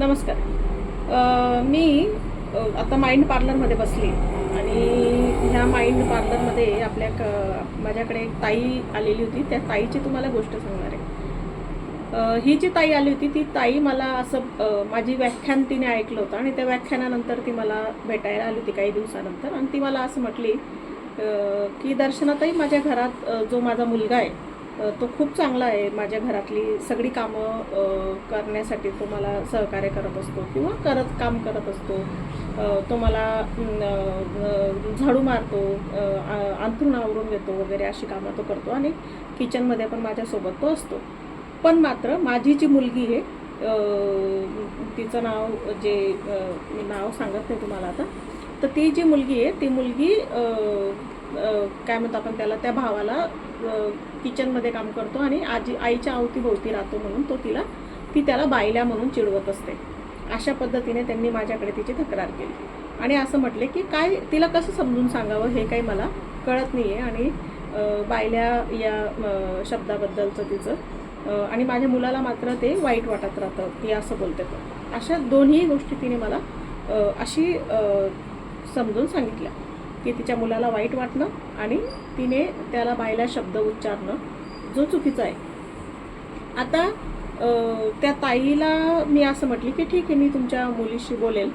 नमस्कार. मी आता माइंड पार्लरमध्ये बसली. आणि ह्या माइंड पार्लरमध्ये आपल्या क माझ्याकडे एक ताई आलेली होती. त्या ताईची तुम्हाला गोष्ट सांगणार आहे. ही जी ताई आली होती ती ताई मला असं माझी व्याख्यान तिने ऐकलं होतं. आणि त्या व्याख्यानानंतर ती मला भेटायला आली होती काही दिवसानंतर. आणि ती मला असं म्हटली की दर्शनाताई माझ्या घरात जो माझा मुलगा आहे तो खूप चांगला आहे माझ्या घरातली सगळी कामं करण्यासाठी तो मला सहकार्य करत असतो किंवा करत काम करत असतो. तो मला झाडू मारतो अंथरून आ- आवरून घेतो वगैरे अशी कामं तो करतो आणि किचनमध्ये पण माझ्यासोबत तो असतो. पण मात्र माझी जी मुलगी आहे तिचं नाव जे मी नाव सांगत नाही तुम्हाला आता तर ती जी मुलगी आहे ती मुलगी काय म्हणतो आपण त्याला त्या भावाला किचनमध्ये काम करतो आणि आजी आईच्या अवतीभोवती राहतो म्हणून तो तिला ती त्याला बायल्या म्हणून चिडवत असते. अशा पद्धतीने त्यांनी माझ्याकडे तिची तक्रार केली. आणि असं म्हटले की काय तिला कसं समजून सांगावं? हे काही मला कळत नाही आहे आणि बायल्या या शब्दाबद्दलचं तिचं आणि माझ्या मुलाला मात्र ते वाईट वाटत राहतं ती असं बोलते. तर अशा दोन्ही गोष्टी तिने मला अशी समजून सांगितल्या. की तिच्या मुलाला वाईट वाटणं आणि तिने त्याला बायला शब्द उच्चारणं जो चुकीचा आहे. आता त्या ताईला मी असं म्हटली की ठीक आहे मी तुमच्या मुलीशी बोलेल.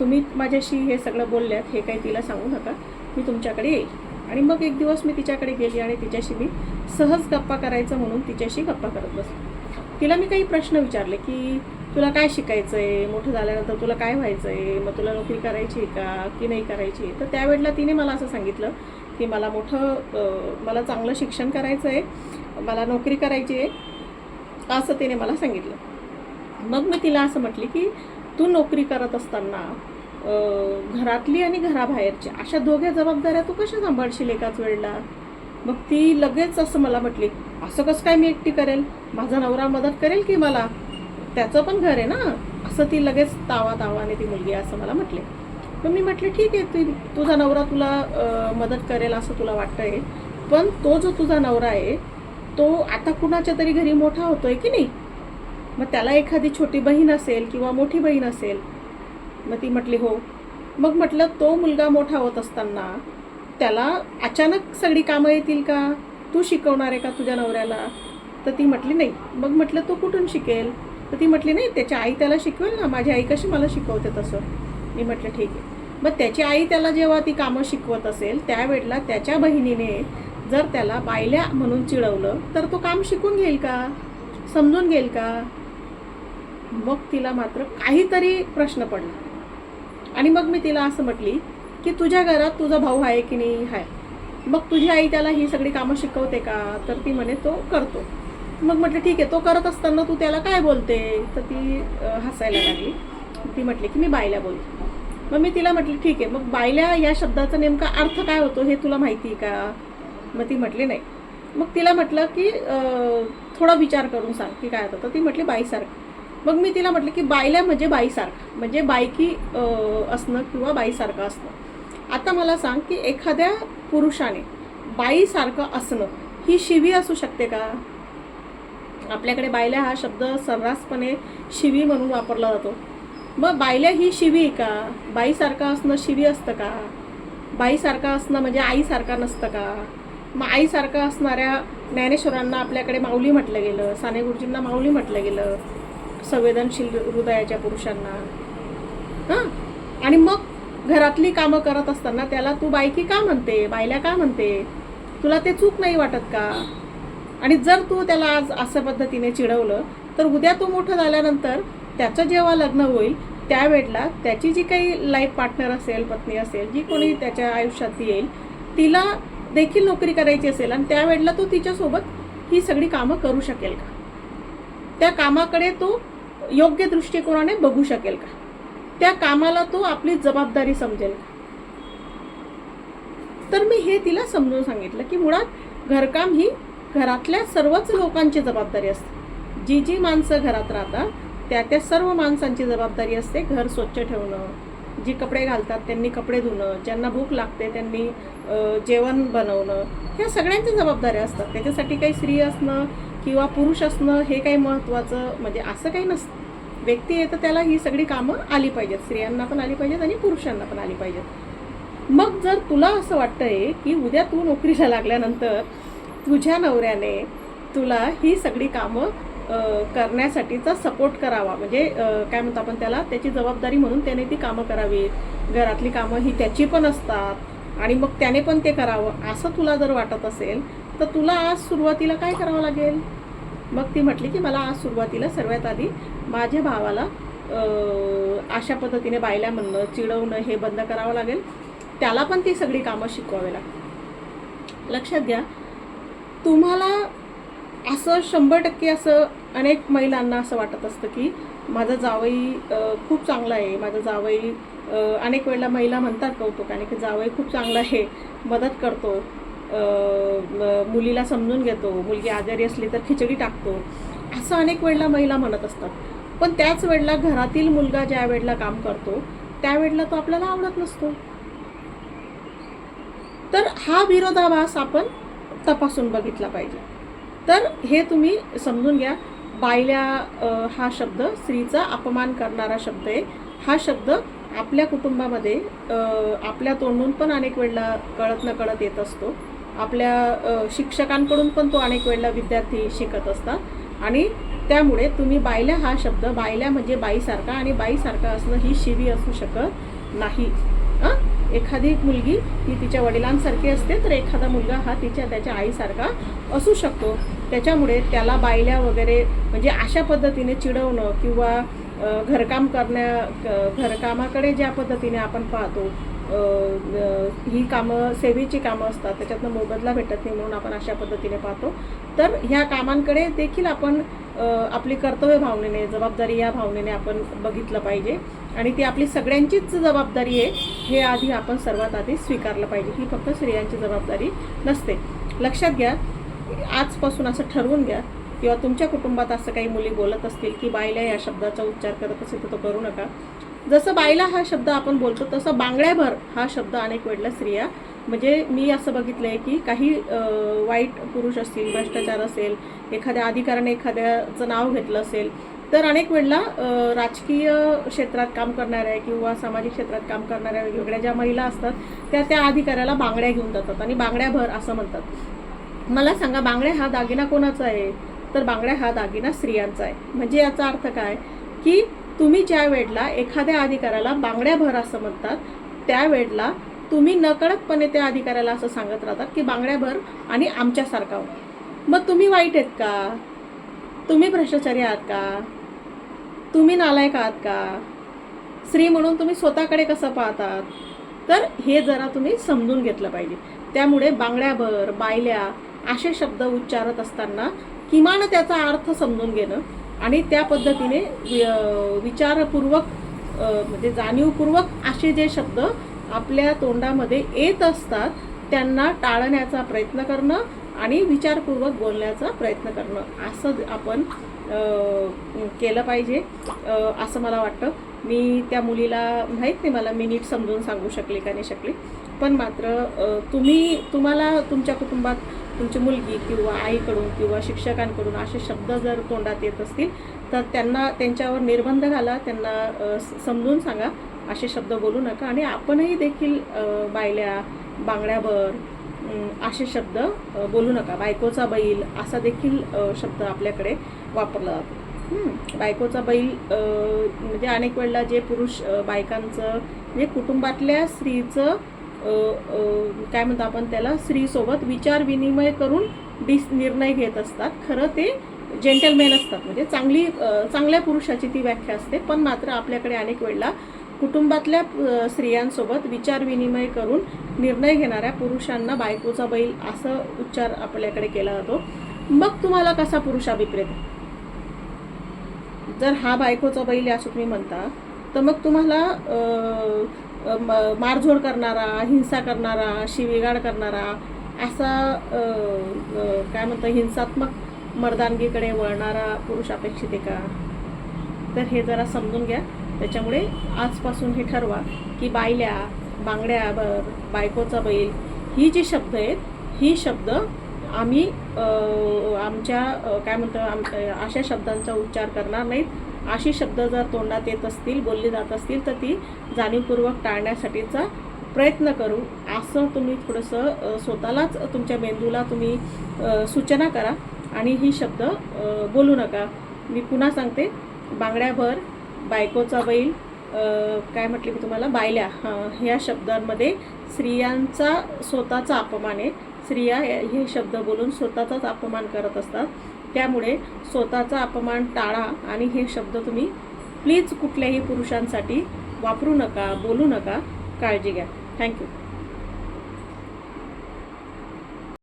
तुम्ही माझ्याशी हे सगळं बोलल्यात हे काही तिला सांगू नका. मी तुमच्याकडे येईल. आणि मग एक दिवस मी तिच्याकडे गेली आणि तिच्याशी मी सहज गप्पा करायचं म्हणून तिच्याशी गप्पा करत बसले. तिला मी काही प्रश्न विचारले की तुला काय शिकायचं आहे मोठं झाल्यानंतर तुला काय व्हायचं आहे मग तुला नोकरी करायची आहे का? की नाही करायची आहे? तर त्यावेळेला तिने मला असं सांगितलं की मला मोठं मला चांगलं शिक्षण करायचं आहे. मला नोकरी करायची आहे. असं तिने मला सांगितलं. मग मी तिला असं म्हटली की तू नोकरी करत असताना घरातली आणि घराबाहेरची अशा दोघ्या जबाबदाऱ्या तू कशा सांभाळशील एकाच वेळेला? मग ती लगेच असं मला म्हटली असं कसं काय मी एकटी करेल? माझा नवरा मदत करेल की मला? त्याचं पण घर आहे ना? असं ती लगेच तावा तावाने ती मुलगी असं मला म्हटले. मग मी म्हटले ठीक आहे ती तुझा नवरा तुला मदत करेल असं तुला वाटतंय. पण तो जो तुझा नवरा आहे तो आता कुणाच्या तरी घरी मोठा होतोय की नाही? मग त्याला एखादी छोटी बहीण असेल किंवा मोठी बहीण असेल. मग ती म्हटली हो. मग म्हटलं तो मुलगा मोठा होत असताना त्याला अचानक सगळी कामं येतील का? तू शिकवणार आहे का तुझ्या नवऱ्याला? तर ती म्हटली नाही. मग म्हटलं तो कुठून शिकेल? तर ती म्हटली नाही त्याची आई त्याला शिकवेल ना. माझी आई कशी मला शिकवते तसं? मी म्हटलं ठीक आहे. मग त्याची आई त्याला जेव्हा ती कामं शिकवत असेल त्यावेळेला त्याच्या बहिणीने जर त्याला बायल्या म्हणून चिडवलं तर तो काम शिकून घेईल का? समजून घेईल का? मग तिला मात्र काहीतरी प्रश्न पडला. आणि मग मी तिला असं म्हटली की तुझ्या घरात तुझा भाऊ आहे की नाही? आहे मग तुझी आई त्याला ही सगळी कामं शिकवते का? तर ती म्हणे तो करतो. मग म्हटलं ठीक आहे तो करत असताना तू त्याला काय बोलते? तर ती हसायला लागली. ती म्हटली की मी बायल्या बोलते. मग मी तिला म्हटलं ठीक आहे मग बायल्या या शब्दाचा नेमका अर्थ काय होतो हे तुला माहिती आहे का? मग ती म्हटली नाही. मग तिला म्हटलं की थोडा विचार करून सांग की काय होतं. तर ती म्हटली बाईसारखं. मग मी तिला म्हटलं की बायल्या म्हणजे बाईसारखं म्हणजे बायकी असणं किंवा बाईसारखं असणं. आता मला सांग की एखाद्या पुरुषाने बाईसारखं असणं ही शिवी असू शकते का? आपल्याकडे बायल्या हा शब्द सर्रासपणे शिवी म्हणून वापरला जातो. मग बायल्या ही शिवी आहे का? बाईसारखं असणं शिवी असतं का? बाईसारखं असणं म्हणजे आईसारखा नसतं का? मग आईसारखं असणाऱ्या ज्ञानेश्वरांना आपल्याकडे माऊली म्हटलं गेलं साने गुरुजींना माऊली म्हटलं गेलं संवेदनशील हृदयाच्या पुरुषांना. हां? आणि मग घरातली कामं करत असताना त्याला तू बायकी का म्हणते? बायल्या का म्हणते? तुला ते चूक नाही वाटत का? आणि जर तू त्याला आज अशा पद्धतीने चिडवलं तर उद्या तो मोठं झाल्यानंतर त्याचं जेव्हा लग्न होईल त्यावेळेला त्याची जी काही लाईफ पार्टनर असेल पत्नी असेल जी कोणी त्याच्या आयुष्यात येईल तिला देखील नोकरी करायची असेल आणि त्यावेळेला तो तिच्यासोबत ही सगळी कामं करू शकेल का? त्या कामाकडे तो योग्य दृष्टिकोनाने बघू शकेल का? त्या कामाला तो आपली जबाबदारी समजेल का? तर मी हे तिला समजून सांगितलं की मुळात घरकाम ही घरातल्या सर्वच लोकांची जबाबदारी असते. जी जी माणसं घरात राहतात त्या त्या सर्व माणसांची जबाबदारी असते घर स्वच्छ ठेवणं. जी कपडे घालतात त्यांनी कपडे धुणं. ज्यांना भूक लागते त्यांनी जेवण बनवणं. ह्या सगळ्यांच्या जबाबदाऱ्या असतात. त्याच्यासाठी काही स्त्री असणं किंवा पुरुष असणं हे काही महत्त्वाचं म्हणजे असं काही नसतं. व्यक्ती आहे तर त्याला ही सगळी कामं आली पाहिजेत. स्त्रियांना पण आली पाहिजेत आणि पुरुषांना पण आली पाहिजेत. मग जर तुला असं वाटतंय की उद्या तू नोकरीला लागल्यानंतर तुझ्या नवऱ्याने तुला ही सगळी कामं करण्यासाठीचा सपोर्ट करावा. म्हणजे काय म्हणतो आपण त्याला? त्याची जबाबदारी म्हणून त्याने ती कामं करावीत घरातली कामं ही त्याची पण असतात आणि मग त्याने पण ते करावं. असं तुला जर वाटत असेल तर तुला आज सुरुवातीला काय करावं लागेल? मग ती म्हटली की मला आज सुरुवातीला सर्वात आधी माझ्या भावाला अशा पद्धतीने बायल्या म्हणणं चिडवणं हे बंद करावं लागेल. त्याला पण ती सगळी कामं शिकवावी लागतील. लक्षात घ्या तुम्हाला असं शंभर टक्के असं अनेक महिलांना असं वाटत असतं की माझा जावई खूप चांगला आहे. माझा जावई अनेक वेळेला महिला म्हणतात कौतुकाने की जावई खूप चांगला आहे मदत करतो मुलीला समजून घेतो मुलगी आजारी असली तर खिचडी टाकतो. असं अनेक वेळेला महिला म्हणत असतात. पण त्याच वेळेला घरातील मुलगा ज्या वेळेला काम करतो त्यावेळेला तो आपल्याला आवडत नसतो. तर हा विरोधाभास आपण तपासून बघितला पाहिजे. तर हे तुम्ही समजून घ्या बायल्या हा शब्द स्त्रीचा अपमान करणारा शब्द आहे. हा शब्द आपल्या कुटुंबामध्ये आपल्या तोंडून पण अनेक वेळेला कळत न कळत येत असतो. आपल्या शिक्षकांकडून पण तो अनेक वेळेला विद्यार्थी शिकत असतात. आणि त्यामुळे तुम्ही बायल्या हा शब्द बायल्या म्हणजे बाईसारखा आणि बाईसारखा असणं ही शिवी असू शकत नाही. हां एखादी मुलगी ही तिच्या वडिलांसारखी असते तर एखादा मुलगा हा तिच्या त्याच्या आईसारखा असू शकतो. त्याच्यामुळे त्याला बायल्या वगैरे म्हणजे अशा पद्धतीने चिडवणं किंवा घरकाम करण्या घरकामाकडे ज्या पद्धतीने आपण पाहतो ही कामं सेवेची कामं असतात त्याच्यातनं मोबदला भेटत नाही म्हणून आपण अशा पद्धतीने पाहतो. तर ह्या कामांकडे देखील आपण आपली कर्तव्य भावनेने जबाबदारी या भावनेने आपण बघितलं पाहिजे. आणि ती आपली सगळ्यांचीच जबाबदारी आहे हे आधी आपण सर्वात आधी स्वीकारलं पाहिजे. ही फक्त स्त्रियांची जबाबदारी नसते. लक्षात घ्या आजपासून असं ठरवून घ्या किंवा तुमच्या कुटुंबात असं काही मुली बोलत असतील की बायला या शब्दाचा उच्चार करत असेल तर तो करू नका. जसं बायला हा शब्द आपण बोलतो तसं बांगड्याभर हा शब्द अनेक वेळेला स्त्रिया म्हणजे मी असं बघितलं आहे की काही वाईट पुरुष असतील भ्रष्टाचार असेल एखाद्या अधिकाऱ्याने एखाद्याचं नाव घेतलं असेल तर अनेक वेळेला राजकीय क्षेत्रात काम करणाऱ्या किंवा सामाजिक क्षेत्रात काम करणाऱ्या वेगवेगळ्या ज्या महिला असतात त्या त्या अधिकाऱ्याला बांगड्या घेऊन जातात आणि बांगड्याभर असं म्हणतात. मला सांगा बांगड्या हा दागिना कोणाचा आहे? तर बांगड्या हा दागिना स्त्रियांचा आहे. म्हणजे याचा अर्थ काय? की तुम्ही ज्या वेळेला एखाद्या अधिकाऱ्याला बांगड्याभर असं म्हणतात त्यावेळेला तुम्ही नकळतपणे त्या अधिकाऱ्याला असं सांगत राहतात की बांगड्याभर आणि आमच्यासारखा हो. मग तुम्ही वाईट आहेत का? तुम्ही भ्रष्टाचारी आहात का? तुम्ही नालायक आहात का? स्त्री म्हणून तुम्ही स्वतःकडे कसं पाहतात? तर हे जरा तुम्ही समजून घेतलं पाहिजे. त्यामुळे बांगड्याभर बायल्या असे शब्द उच्चारत असताना किमान त्याचा अर्थ समजून घेणं आणि त्या पद्धतीने वि- विचारपूर्वक म्हणजे जाणीवपूर्वक असे जे शब्द आपल्या तोंडामध्ये येत असतात त्यांना टाळण्याचा प्रयत्न करणं आणि विचारपूर्वक बोलण्याचा प्रयत्न करणं असं आपण केलं पाहिजे. असं मला वाटतं. मी त्या मुलीला माहीत नाही मला मी नीट समजून सांगू शकले का नाही शकले. पण मात्र तुम्ही तुम्हाला तुमच्या कुटुंबात तुमची मुलगी किंवा आईकडून किंवा शिक्षकांकडून असे शब्द जर तोंडात येत असतील तर त्यांना त्यांच्यावर निर्बंध घाला त्यांना समजून सांगा. असे शब्द बोलू नका. आणि आपणही देखील बायल्या बांगड्यावर असे शब्द बोलू नका. बायकोचा बैल असा देखील शब्द आपल्याकडे वापरला जातो. बायकोचा बैल म्हणजे अनेक वेळेला जे पुरुष बायकांचं म्हणजे कुटुंबातल्या स्त्रीचं काय म्हणतो आपण त्याला स्त्रीसोबत विचार विनिमय करून डिस निर्णय घेत असतात. खरं ते जेंटलमॅन असतात. म्हणजे चांगली चांगल्या पुरुषाची ती व्याख्या असते. पण मात्र आपल्याकडे अनेक वेळेला कुटुंबातल्या स्त्रियांसोबत विचार विनिमय करून निर्णय घेणाऱ्या पुरुषांना बायकोचा बैल असं उच्चार आपल्याकडे केला जातो. मग तुम्हाला कसा पुरुषाभिप्रेत जर हा बायकोचा बैल या असं तुम्ही म्हणता तर मग तुम्हाला मारझोड करणारा हिंसा करणारा शिवीगाळ करणारा असा काय म्हणतं हिंसात्मक मर्दानगीकडे वळणारा पुरुष अपेक्षित आहे का? तर हे जरा समजून घ्या. त्याच्यामुळे आजपासून हे ठरवा की बायल्या बांगड्यावर बायकोचा बैल ही जी शब्द आहेत ही शब्द आम्ही आमच्या काय म्हणतो आम अशा शब्दांचा उच्चार करणार नाहीत. अशी शब्द जर तोंडात येत असतील बोलली जात असतील तर ती जाणीवपूर्वक टाळण्यासाठीचा प्रयत्न करू. असं तुम्ही थोडंसं स्वतःलाच तुमच्या मेंदूला तुम्ही सूचना करा आणि ही शब्द बोलू नका. मी पुन्हा सांगते. बांगड्याभर बायकोचा बैल काय म्हटले मी तुम्हाला? बायल्या. ह्या शब्दांमध्ये स्त्रियांचा स्वतःचा अपमान आहे. स्त्रिया हे शब्द बोलून स्वतःचाच अपमान करत असतात. त्यामुळे स्वतःचा अपमान टाळा आणि हे शब्द तुम्ही प्लीज कुठल्याही पुरुषांसाठी वापरू नका बोलू नका. काळजी घ्या. थँक्यू